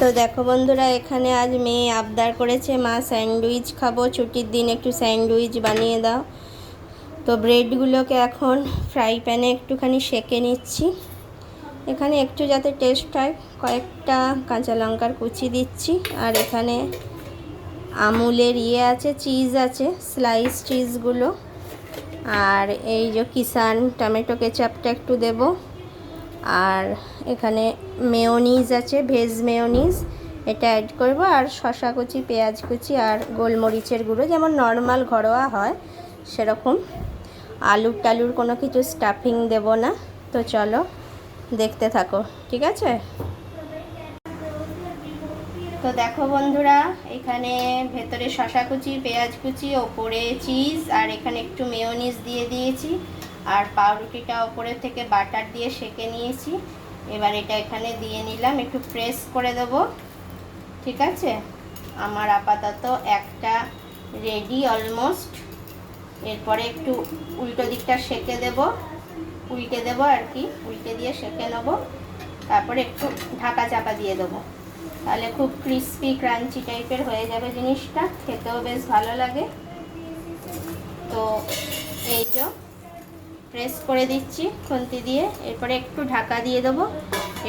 তো দেখো বন্ধুরা, এখানে আজ মেয়ে আবদার করেছে, মা স্যান্ডউইচ খাব, ছুটির দিন একটু স্যান্ডউইচ বানিয়ে দাও। তো ব্রেডগুলোকে এখন ফ্রাই প্যানে একটুখানি সেকে নিচ্ছি। এখানে একটু যাতে টেস্ট হয়, কয়েকটা কাঁচা লঙ্কার কুচি দিচ্ছি। আর এখানে আমুলের ইয়ে আছে, চিজ আছে, স্লাইস চিজগুলো। আর এই যে কিষান টমেটো কেচাপটা একটু দেব। আর এখানে মেয়োনিজ আছে, ভেজ মেয়োনিজ। এটা অ্যাড করব। আর শশা কুচি, পেঁয়াজ কুচি আর গোলমরিচের গুঁড়ো, যেমন নর্মাল ঘরোয়া হয়, সেরকম। আলুর টালুর কোনো কিছু স্টাফিং দেব না। তো চলো, দেখতে থাকো, ঠিক আছে? তো দেখো বন্ধুরা, এখানে ভেতরে শশা কুচি, পেঁয়াজ কুচি, ওপরে চিজ আর এখানে একটু মেয়োনিজ দিয়ে দিয়েছি। আর পাউরুটিটা ওপরে থেকে বাটার দিয়ে সেকে নিয়েছি। এবার এটা এখানে দিয়ে নিলাম, একটু প্রেস করে দেব। ঠিক আছে? আমার আপাতত একটা রেডি অলমোস্ট এরপরে একটু উল্টো দিকটা সেকে দেব। উল্টে দেব আর কি, উল্টে দিয়ে সেকে নেব। তারপরে একটু ঢাকা চাপা দিয়ে দেবো। তাহলে খুব ক্রিস্পি ক্রাঞ্চি টাইপের হয়ে যাবে জিনিসটা। খেতেও বেশ ভালো লাগে। তো এই যে প্রেস করে দিচ্ছি, খুন্তি দিয়ে। এরপরে একটু ঢাকা দিয়ে দেবো।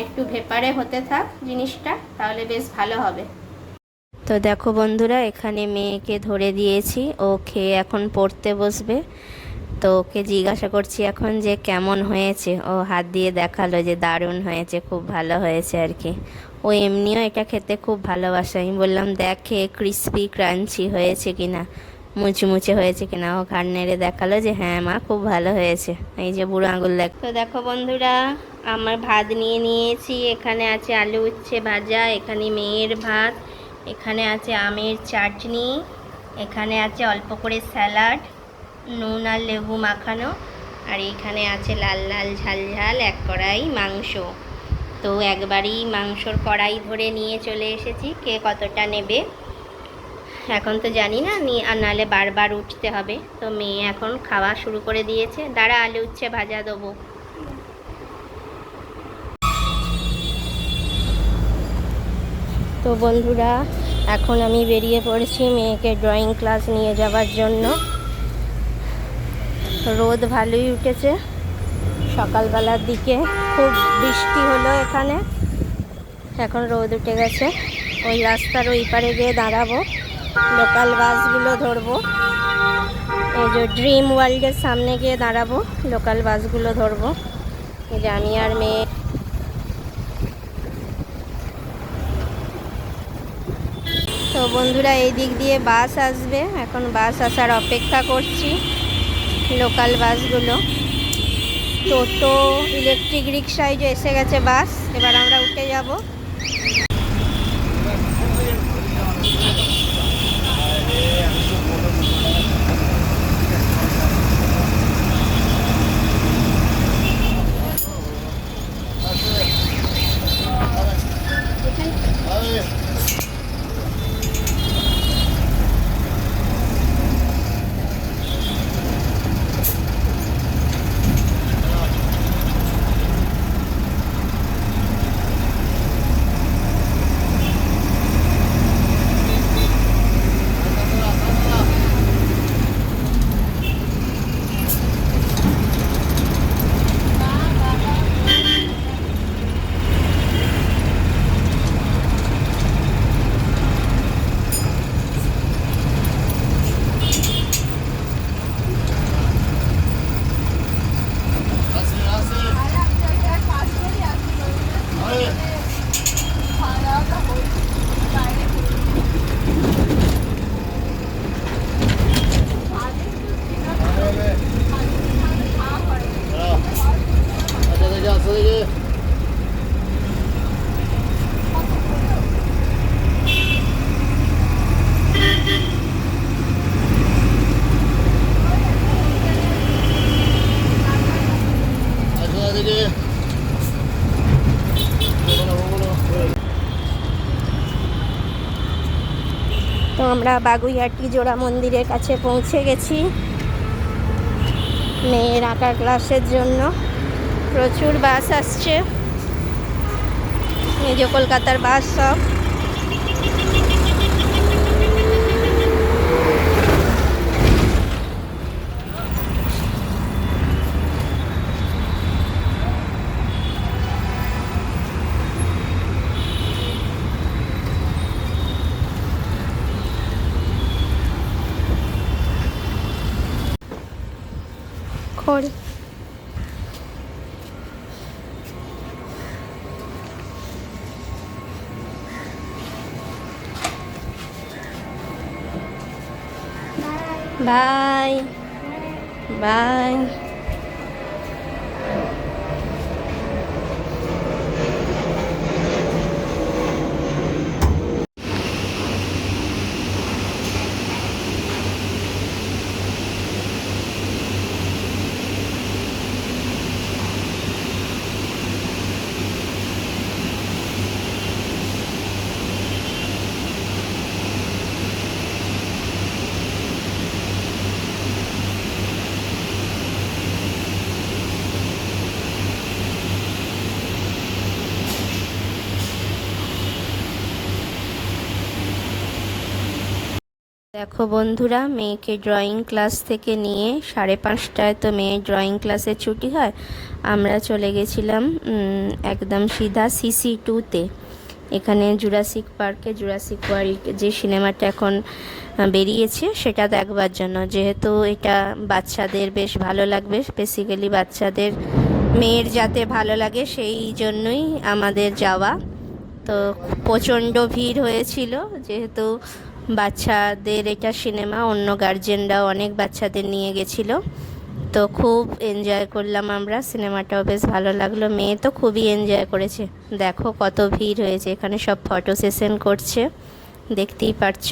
একটু ভেপারে হতে থাক জিনিসটা, তাহলে বেশ ভালো হবে। তো দেখো বন্ধুরা, এখানে মেয়েকে ধরে দিয়েছি। ও খেয়ে এখন পড়তে বসবে। তো ওকে জিজ্ঞাসা করছি এখন যে কেমন হয়েছে? ও হাত দিয়ে দেখাল যে দারুণ হয়েছে, খুব ভালো হয়েছে আর কি। ও এমনিও এটা খেতে খুব ভালোবাসে। আমি বললাম, দেখ খেয়ে ক্রিস্পি ক্রাঞ্চি হয়েছে কিনা? মুচমুচে হয়েছে কিনা ও ঘাড় নেড়ে দেখাল যে হ্যাঁ মা, খুব ভালো হয়েছে। এই যে বুড়ো আঙুল দেখ। তো দেখো বন্ধুরা, আমার ভাত নিয়ে নিয়েছি। এখানে আছে আলু উচ্ছে ভাজা, এখানে মেয়ের ভাত, এখানে আছে আমের চাটনি, এখানে আছে অল্প করে স্যালাড, নুন আর লেবু মাখানো, আর এখানে আছে লাল লাল ঝাল ঝাল, এক কড়াই মাংস। তো একবারই মাংসর কড়াই ধরে নিয়ে চলে এসেছি। কে কতটা নেবে? এখন তো জানি না, নি আর নাহলে বারবার উঠতে হবে। তো মেয়ে এখন খাওয়া শুরু করে দিয়েছে। দাঁড়া, আলু উচ্ছে ভাজা দেবো। তো বন্ধুরা, এখন আমি বেরিয়ে পড়েছি মেয়েকে ড্রয়িং ক্লাস নিয়ে যাওয়ার জন্য। রোদ ভালোই উঠেছে। সকালবেলার দিকে খুব বৃষ্টি হলো এখানে। এখন রোদ উঠে গেছে। ওই রাস্তার ওই পারে গিয়ে দাঁড়াবো। লোকাল বাসগুলো ধরবো। এই যে ড্রিম ওয়ার্ল্ডের সামনে গিয়ে দাঁড়াবো, লোকাল বাসগুলো ধরবো। এই যে আমি আর মেয়ে। তো বন্ধুরা, এই দিক দিয়ে বাস আসবে। এখন বাস আসার অপেক্ষা করছি লোকাল বাসগুলো। টোটো, ইলেকট্রিক রিক্সায় যে এসে গেছে বাস, এবার আমরা উঠে যাব আচ্ছা দেখে আসো দেখে তো আমরা বাগুইহাটি জোড়া মন্দিরের কাছে পৌঁছে গেছি। মেয়ের আঁকা ক্লাসের জন্য। প্রচুর বাস আসছে। এই যে কলকাতার বাস সব। খড় বাই। বাই। দেখো বন্ধুরা, মেয়েকে ড্রয়িং ক্লাস থেকে নিয়ে সাড়ে পাঁচটায় তো মেয়ের ড্রয়িং ক্লাসের ছুটি হয়, আমরা চলে গেছিলাম একদম সিধা সিসি টুতে এখানে জুরাসিক পার্কে জুরাসিক ওয়ার্ল্ড যে সিনেমাটা এখন বেরিয়েছে, সেটা দেখবার জন্য। যেহেতু এটা বাচ্চাদের বেশ ভালো লাগবে বেসিক্যালি বাচ্চাদের, মেয়ের যাতে ভালো লাগে সেই জন্যই আমাদের যাওয়া। তো প্রচণ্ড ভিড় হয়েছিল, যেহেতু বাচ্চাদের এটা সিনেমা, অন্য গার্জেনরা অনেক বাচ্চাদের নিয়ে গেছিল। তো খুব এনজয় করলাম আমরা, সিনেমাটাও বেশ ভালো লাগল। মেয়ে তো খুবই এনজয় করেছে। দেখো কত ভিড় হয়েছে, এখানে সব ফটো সেশন করছে। দেখতেই পারছ।